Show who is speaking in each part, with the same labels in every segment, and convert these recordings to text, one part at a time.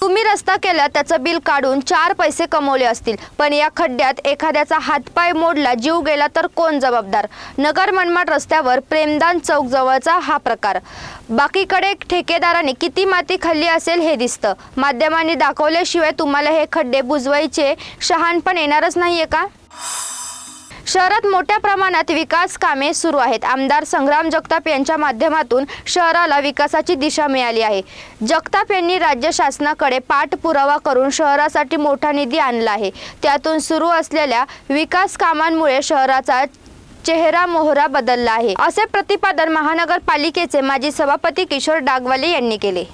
Speaker 1: तुम्ही रस्ता केला त्याचं बिल काढून चार पैसे कमवले असतील. पण या खड्ड्यात एखाद्याचा हातपाय मोडला जीव गेला तर कोण जबाबदार? नगर मनमाड रस्त्यावर प्रेमदान चौक जवळचा हा प्रकार. बाकीकडे ठेकेदाराने किती माती खाल्ली असेल हे दिसतं. माध्यमांनी दाखवल्याशिवाय तुम्हाला हे खड्डे बुजवायचे शहाणपण येणारच नाहीये का? शहरात मोठ्या प्रमाणात विकास कामे सुरू आहेत. आमदार संग्राम जगताप यांच्या माध्यमातून शहराला विकासाची दिशा मिळाली आहे. जगताप यांनी राज्य शासनाकडे पाठपुरावा करून शहरासाठी मोठा निधी आणला आहे. त्यातून सुरू असलेल्या विकास कामांमुळे शहराचा चेहरा मोहरा बदलला आहे. असे प्रतिपादन महानगरपालिकेचे माजी सभापती किशोर डागवाले यांनी केले.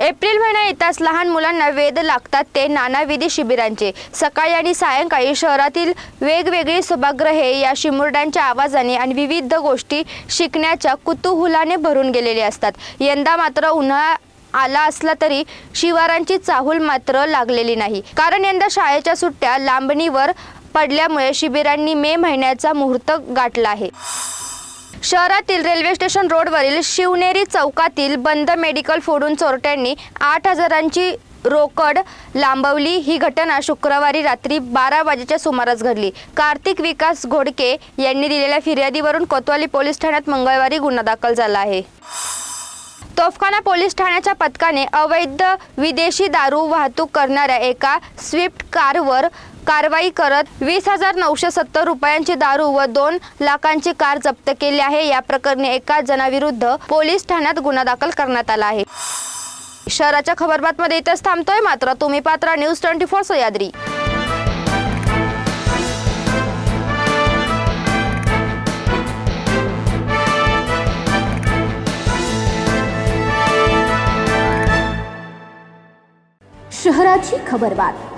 Speaker 1: एप्रिल महिना येताच लहान मुलांना वेध लागतात ते नानाविधी शिबिरांचे. सकाळी आणि सायंकाळी शहरातील वेगवेगळी सभागृहे या शिमुरड्यांच्या आवाजाने आणि विविध गोष्टी शिकण्याच्या कुतूहलाने भरून गेलेले असतात. यंदा मात्र उन्हाळा आला असला तरी शिवारांची चाहूल मात्र लागलेली नाही. कारण यंदा शाळेच्या सुट्ट्या लांबणीवर पडल्यामुळे शिबिरांनी मे महिन्याचा मुहूर्त गाठला आहे. शहरातील रेल्वे स्टेशन रोडवरील शिवनेरी चौकातील बंद मेडिकल फोडून चोरट्यांनी आठ हजारांची रोकड लांबवली. ही घटना शुक्रवारी रात्री बारा वाजेच्या सुमारास घडली. कार्तिक विकास घोडके यांनी दिलेल्या फिर्यादीवरून कोतवाली पोलीस ठाण्यात मंगळवारी गुन्हा दाखल झाला आहे. तोफखाना पोलीस ठाण्याच्या पथकाने अवैध विदेशी दारू वाहतूक करणाऱ्या एका स्विफ्ट कारवर कारवाई करत वीस हजार नऊशे सत्तर रुपयांची दारू व दोन लाखांची कार जप्त केली आहे. या प्रकरणी एका जणाविरुद्ध पोलीस ठाण्यात गुन्हा दाखल करण्यात आला आहे. शहराच्या खबरबातमध्ये इथेच थांबतोय मात्र तुम्ही पात्रा न्यूज ट्वेंटी फोर सह्याद्री.
Speaker 2: शहराची खबरबात.